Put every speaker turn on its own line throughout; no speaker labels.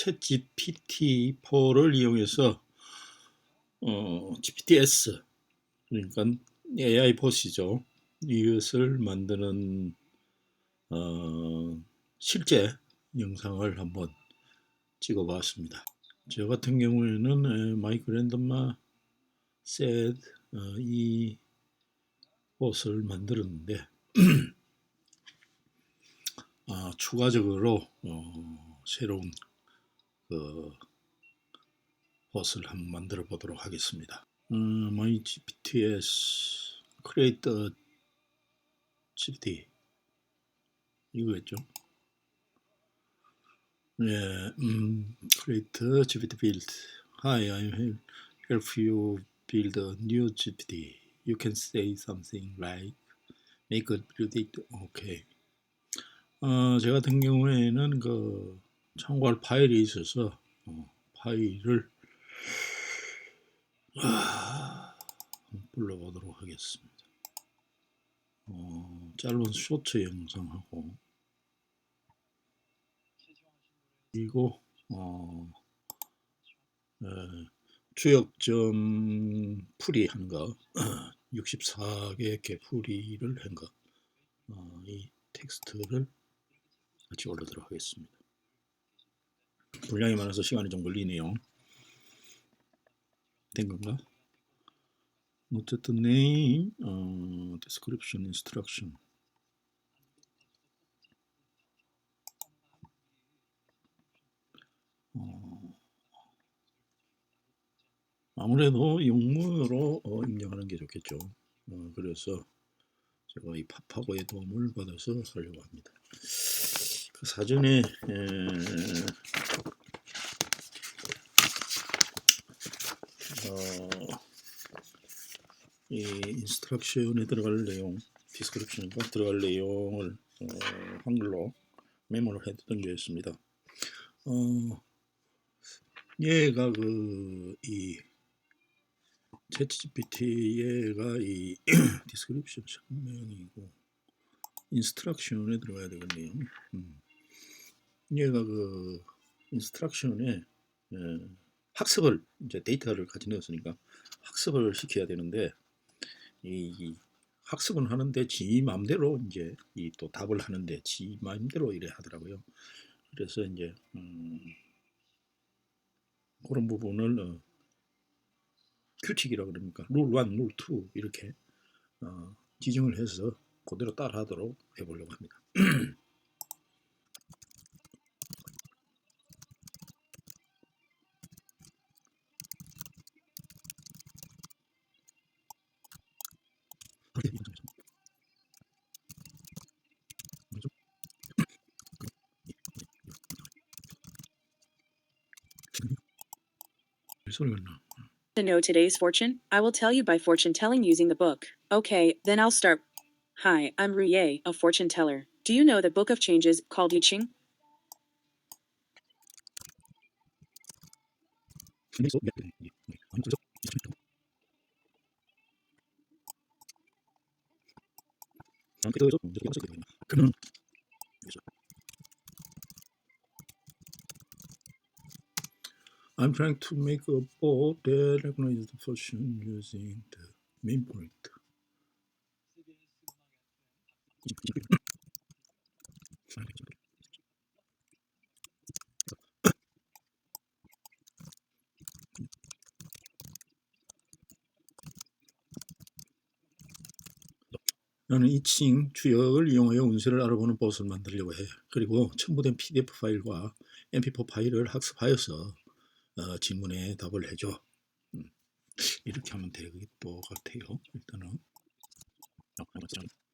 챗 GPT-4를 이용해서 어, GPTS 그러니까 AI 보시죠. 이것을 만드는 어, 실제 영상을 한번 찍어봤습니다. 저 같은 경우에는 마이크 랜덤마 셋 어, 이 옷을 만들었는데 아, 추가적으로 어, 새로운 그 옷을 한번 만들어 보도록 하겠습니다. 어, my GPTs create a GPT 이거였죠. 네, 음, create GPT build. Hi, I will help you build a new GPT. You can say something like make a predict. Okay. 어, 제 같은 경우에는 그 참고할 파일이 있어서 어, 파일을 아, 불러보도록 하겠습니다. 어, 짧은 쇼트 영상하고 그리고 어, 에, 주역점 풀이 한 거, 64개 개풀이를 한 거, 어, 이 텍스트를 같이 올리도록 하겠습니다. 분량이 많아서 시간이 좀 걸리네요. 된 건가? 어쨌든 name, 어, description, instruction. 어, 아무래도 영문으로 어, 입력하는 게 좋겠죠. 어, 그래서 제가 이 팝하고의 도움을 받아서 하려고 합니다. 그 사전에 에, 어, 이 인스트럭션에 들어갈 내용, 디스크립션과 들어갈 내용을 어, 한글로 메모를 해두던 게 있습니다. 어, 얘가 그이 챗GPT 얘가 이 디스크립션 설명이고 인스트럭션에 들어가야 되겠네요. 음. 얘가 그 인스트럭션에 에, 학습을 이제 데이터를 가지고 있으니까 학습을 시켜야 되는데 이, 이 학습은 하는데 지 마음대로 이제 이 또 답을 하는데 지 마음대로 이래 하더라고요. 그래서 이제 음, 그런 부분을 어, 규칙이라 그럽니까 룰 1, 룰 2 이렇게 어, 지정을 해서 그대로 따라하도록 해보려고 합니다.
To know today's fortune, I will tell you by fortune telling using the book. Okay, then I'll start. Hi, I'm Ruye, a fortune teller. Do you know the book of changes called I Ching?
I'm trying to make a board that recognizes the function using the main point. 나는 이 칭 주역을 이용하여 운세를 알아보는 버스를 만들려고 해. 그리고 첨부된 PDF 파일과 MP4 파일을 학습하여서 어, 질문에 답을 해줘. 음, 이렇게 하면 될 것 같아요. 일단은.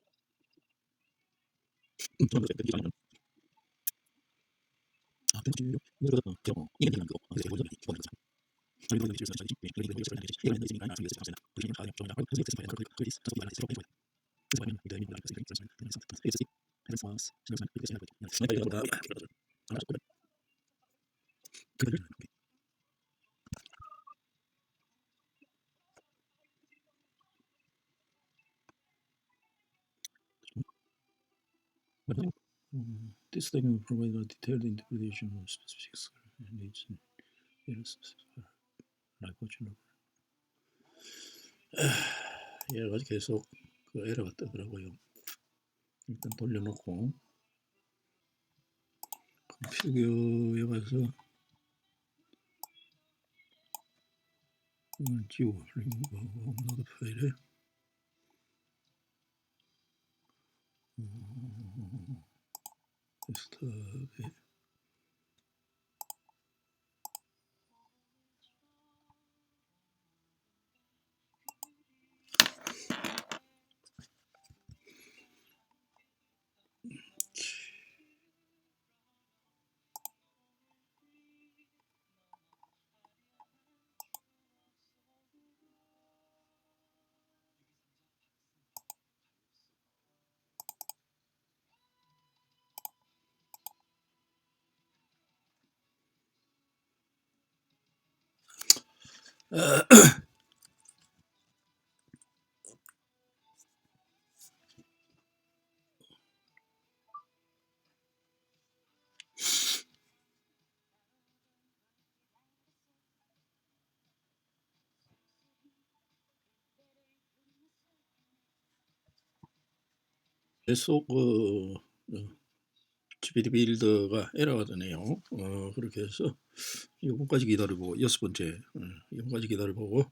Mm, document provides a detailed interpretation of specific needs like what you know. 가지 계속 그 에러가 뜨더라고요. 일단 돌려놓고 컴퓨터에 가서 이걸 지워 리무브 업로드 파일에 어, 데스크 계속 그 어, GPT 빌더가 에러가 되네요. 어, 그렇게 해서 이번까지 기다려보고 여섯 번째 어, 이번까지 기다려보고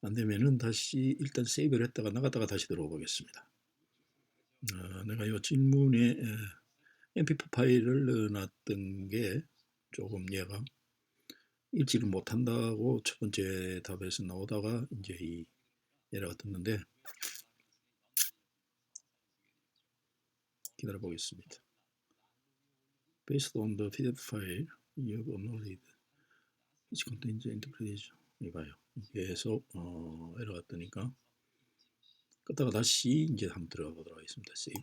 안 되면은 다시 일단 세이브를 했다가 나갔다가 다시 들어와 보겠습니다. 어, 내가 이 질문에 에, mp4 파일을 넣어놨던 게 조금 얘가 읽지를 못한다고 첫 번째 답에서 나오다가 이제 이 에러가 떴는데 기다려 보겠습니다. Based on the PDF file you have uploaded, which contains interpretation. 이봐요. 계속 어, 에러가 뜨니까 끄다가 다시 이제 한번 들어가 보도록 하겠습니다. 세이브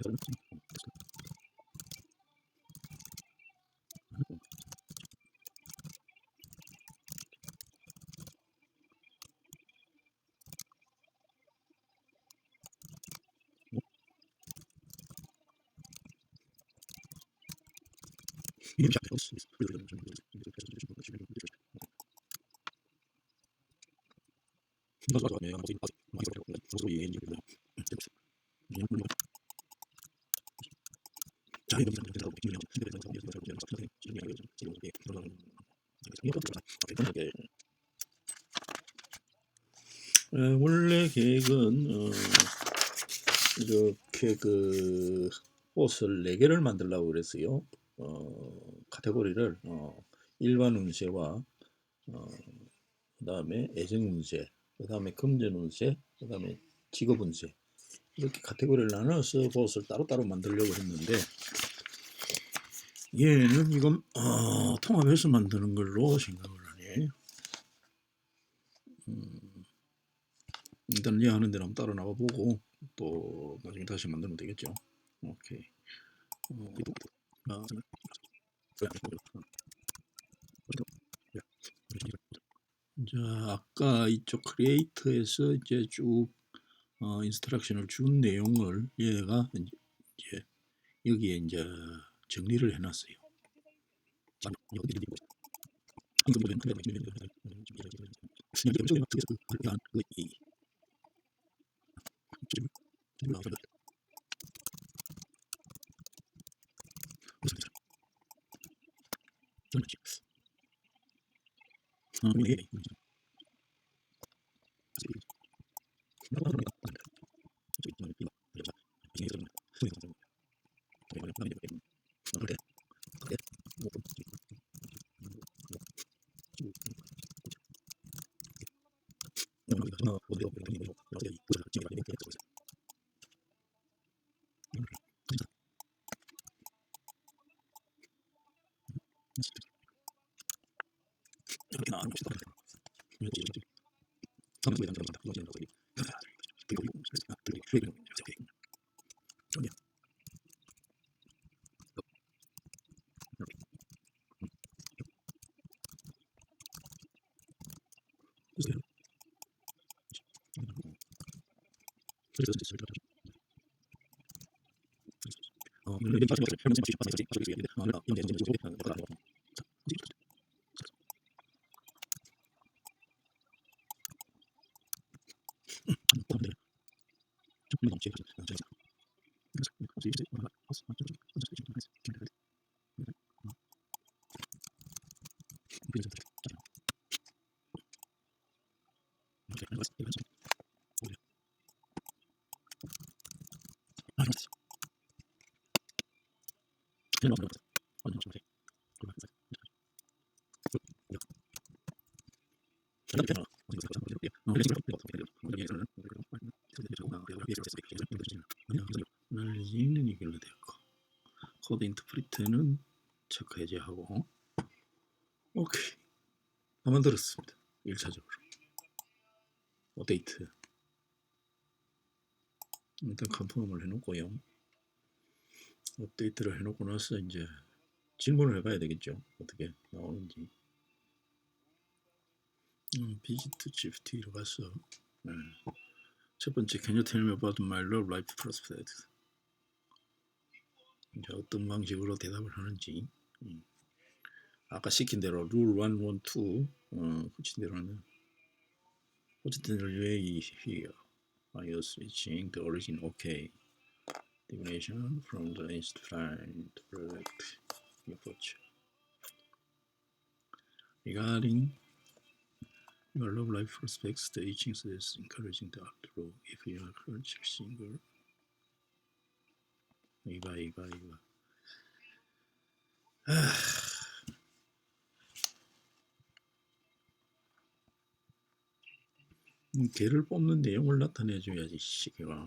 Even Jack Nichols is really good in music. Music is I'm going seen as. 어, 원래 계획은 어, 이렇게 그 옷을 네 개를 만들려고 그랬어요. 어, 카테고리를 어, 일반 운세와 어, 그 다음에 애정 운세, 그 다음에 금전 운세, 그 다음에 직업 운세 이렇게 카테고리를 나눠서 옷을 따로따로 만들려고 했는데 얘는 이건 어, 통합해서 만드는 걸로 생각을 하네. 음, 일단 얘 하는 대로 한번 따로 나가 보고 또 나중에 다시 만들면 되겠죠. 오케이. 어, 아, 자, 아까 이쪽 크리에이터에서 이제 쭉 어, 인스트럭션을 준 내용을 얘가 이제 여기에 이제 정리를 해놨어요. Okay. 리는 이걸로 됐고 코드 인터프리트는 체크 해제하고 오케이. 다 만들었습니다. 1차적으로. 업데이트. 일단 컨펌을 해놓고요. 업데이트를 해놓고 나서 이제 질문을 해봐야 되겠죠. 어떻게 나오는지. 음, 비지트 GFT 들어가서 네. 첫 번째 Can you tell me about my love life prospects 어떤 방식으로 대답을 하는지 음. 아까 시킨 대로 룰 1, 1, 2 어, 붙인 대로 하면 어쨌든 UAE here are you switching the origin okay definition from the instrument direct approach regarding your love life prospects the aging is encouraging the outlaw if you are currently single 이봐 이봐 이봐. 아, 음, 개를 뽑는 내용을 나타내줘야지 시계가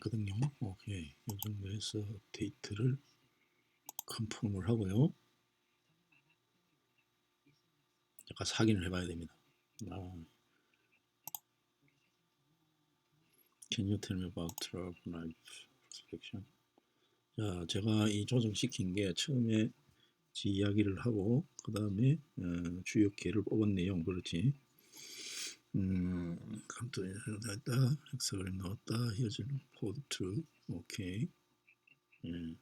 거든요. 오케이. 이 정도에서 업데이트를 컨펌을 하고요. 잠깐 확인을 해봐야 됩니다. 아. Can you tell me about Trump life prospection? 자, 제가 이 조정시킨 게 처음에 지 이야기를 하고 그 다음에 어, 주요 개를 내용 그렇지. 음, 감독이 나왔다, 엑스그램 나왔다, 헤어지는 포드 트루, 오케이. 예.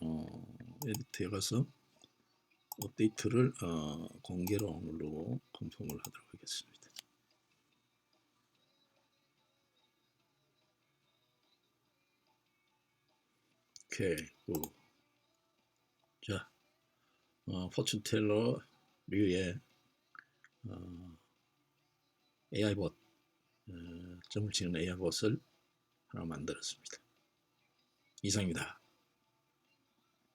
어, 에디트에 가서 업데이트를 어, 공개로 누르고 컨펌을 하도록 하겠습니다. 오케이, 굿. 자, 어, 포춘 텔러 류의 어, AI 봇, 어, 점을 치는 AI 봇을 하나 만들었습니다. 이상입니다.